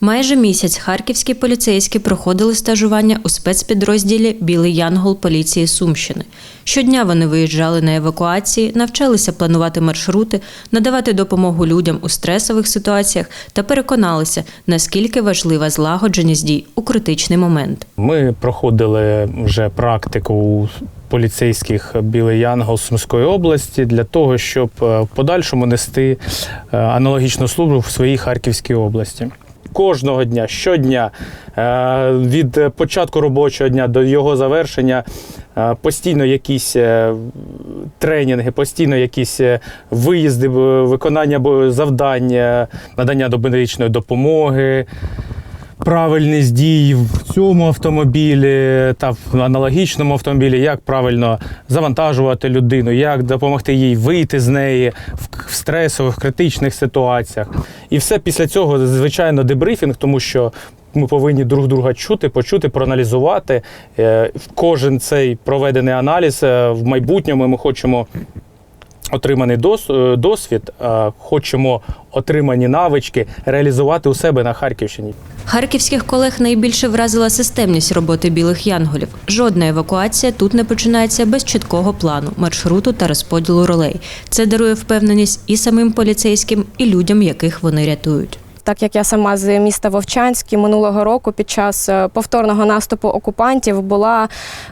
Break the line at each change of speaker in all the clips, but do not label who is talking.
Майже місяць харківські поліцейські проходили стажування у спецпідрозділі Білий Янгол поліції Сумщини. Щодня вони виїжджали на евакуації, навчалися планувати маршрути, надавати допомогу людям у стресових ситуаціях та переконалися, наскільки важлива злагодженість дій у критичний момент.
Ми проходили вже практику у поліцейських Білий Янгол Сумської області для того, щоб е, в подальшому нести е, аналогічну службу в своїй Харківській області. Кожного дня, щодня, е, від початку робочого дня до його завершення, е, постійно якісь е, тренінги, постійно якісь виїзди, виконання завдань, надання домедичної допомоги, правильність дій в цьому автомобілі та в аналогічному автомобілі, як правильно завантажувати людину, як допомогти їй вийти з неї в стресових, критичних ситуаціях. І все після цього, звичайно, дебрифінг, тому що ми повинні друг друга чути, почути, проаналізувати. Е, Кожен цей проведений аналіз е, в майбутньому ми хочемо отриманий дос- е, досвід, е, хочемо отримані навички реалізувати у себе на Харківщині.
Харківських колег найбільше вразила системність роботи білих янголів. Жодна евакуація тут не починається без чіткого плану, маршруту та розподілу ролей. Це дарує впевненість і самим поліцейським, і людям, яких вони рятують.
Так як я сама з міста Вовчанськ минулого року під час е, повторного наступу окупантів була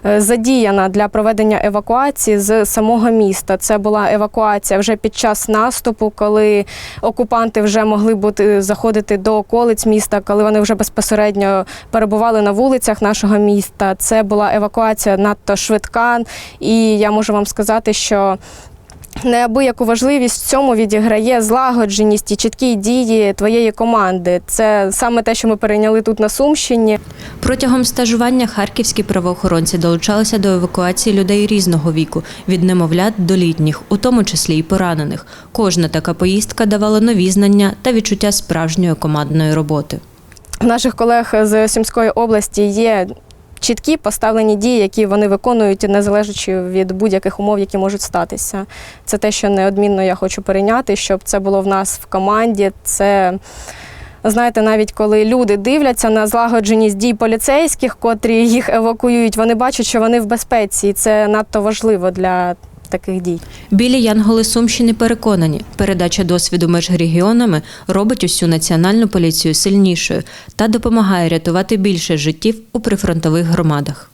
е, задіяна для проведення евакуації з самого міста. Це була евакуація вже під час наступу, коли окупанти вже могли бути заходити до околиць міста, коли вони вже безпосередньо перебували на вулицях нашого міста. Це була евакуація надто швидка, і я можу вам сказати, що Неабияку важливість в цьому відіграє злагодженість і чіткі дії твоєї команди. Це саме те, що ми перейняли тут на Сумщині.
Протягом стажування харківські правоохоронці долучалися до евакуації людей різного віку, від немовлят до літніх, у тому числі й поранених. Кожна така поїздка давала нові знання та відчуття справжньої командної роботи.
В наших колег з Сумської області є чіткі поставлені дії, які вони виконують, незалежно від будь-яких умов, які можуть статися. Це те, що неодмінно я хочу перейняти, щоб це було в нас в команді. Це Знаєте, навіть коли люди дивляться на злагодженість дій поліцейських, котрі їх евакуюють, вони бачать, що вони в безпеці, і це надто важливо для таких дій.
Білі янголи Сумщини переконані, передача досвіду між регіонами робить усю національну поліцію сильнішою та допомагає рятувати більше життів у прифронтових громадах.